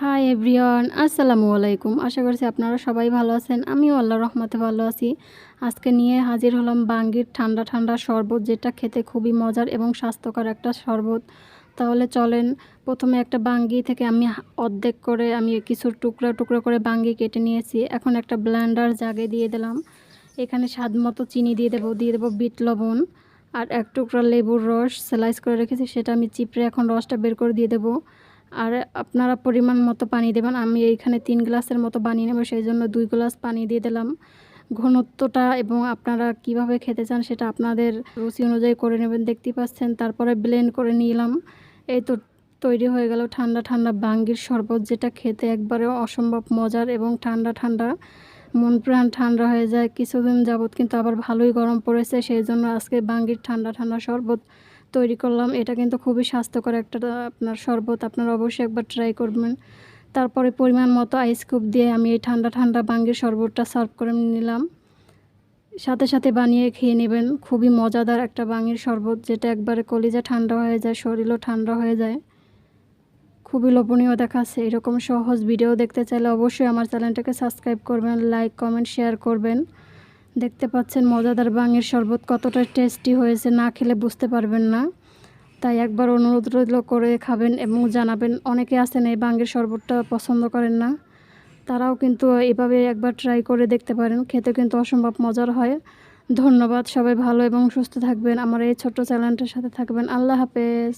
Hi everyone আসসালামু আলাইকুম আশা করছি আপনারা সবাই ভালো আছেন। আমিও আল্লাহ রহমতে ভালো আছি। আজকে নিয়ে হাজির হলাম বাঙ্গির ঠান্ডা ঠান্ডা শরবত, যেটা খেতে খুবই মজার এবং স্বাস্থ্যকর একটা শরবত। তাহলে চলেন, প্রথমে একটা বাঙ্গি থেকে আমি অর্ধেক করে আমি কিছু টুকরা, টুকরো করে বাঙ্গি কেটে নিয়েছি। এখন একটা ব্লেন্ডার জাগে দিয়ে দিলাম। এখানে স্বাদ মতো চিনি দিয়ে দেবো দিয়ে দেবো বিট লবণ আর এক টুকরা লেবুর রস স্লাইস করে রেখেছি। সেটা আমি চিপড়ে এখন রসটা বের করে দিয়ে দেবো। আর আপনারা পরিমাণ মতো পানি দেবেন। আমি এইখানে তিন গ্লাসের মতো বানিয়ে নেব সেই জন্য দুই গ্লাস পানি দিয়ে দিলাম। ঘনত্বটা এবং আপনারা কীভাবে খেতে চান সেটা আপনাদের রুচি অনুযায়ী করে নেবেন দেখতেই পাচ্ছেন। তারপরে ব্লেন্ড করে নিলাম। এই তো তৈরি হয়ে গেল ঠান্ডা ঠান্ডা বাঙ্গির শরবত, যেটা খেতে একবারে অসম্ভব মজার এবং ঠান্ডা ঠান্ডা। মন প্রাণ ঠান্ডা হয়ে যায়। কিছুদিন যাবত কিন্তু আবার ভালোই গরম পড়েছে সেই জন্য আজকে বাঙ্গির ঠান্ডা ঠান্ডা শরবত তৈরি করলাম। এটা কিন্তু খুবই স্বাস্থ্যকর একটা, আপনার শরবত। আপনারা অবশ্যই একবার ট্রাই করবেন। তারপরে পরিমাণ মতো আইস কিউব দিয়ে আমি এই ঠান্ডা ঠান্ডা বাঙ্গির শরবতটা সার্ভ করে নিলাম। সাথে সাথে বানিয়ে খেয়ে নেবেন। খুবই মজাদার একটা বাঙির শরবত, যেটা একবারে কলিজা ঠান্ডা হয়ে যায়, শরীরও ঠান্ডা হয়ে যায়। খুবই লোভনীয় দেখাচ্ছে। এরকম সহজ ভিডিও দেখতে চাইলে অবশ্যই আমার চ্যানেলটাকে সাবস্ক্রাইব করবেন লাইক কমেন্ট শেয়ার করবেন। দেখতে পাচ্ছেন মজাদার বাঙের শরবত কতটা টেস্টি হয়েছে, না খেলে বুঝতে পারবেন না। তাই একবার অনুরোধ রইল করে খাবেন এবং জানাবেন, অনেকে আছেন এই বাঙের শরবতটা পছন্দ করেন না। তারাও কিন্তু এভাবে একবার ট্রাই করে দেখতে পারেন খেতে কিন্তু অসম্ভব মজার হয়। ধন্যবাদ, সবাই ভালো এবং সুস্থ থাকবেন। আমার এই ছোট্ট চ্যানেলটার সাথে থাকবেন। আল্লাহ হাফেজ।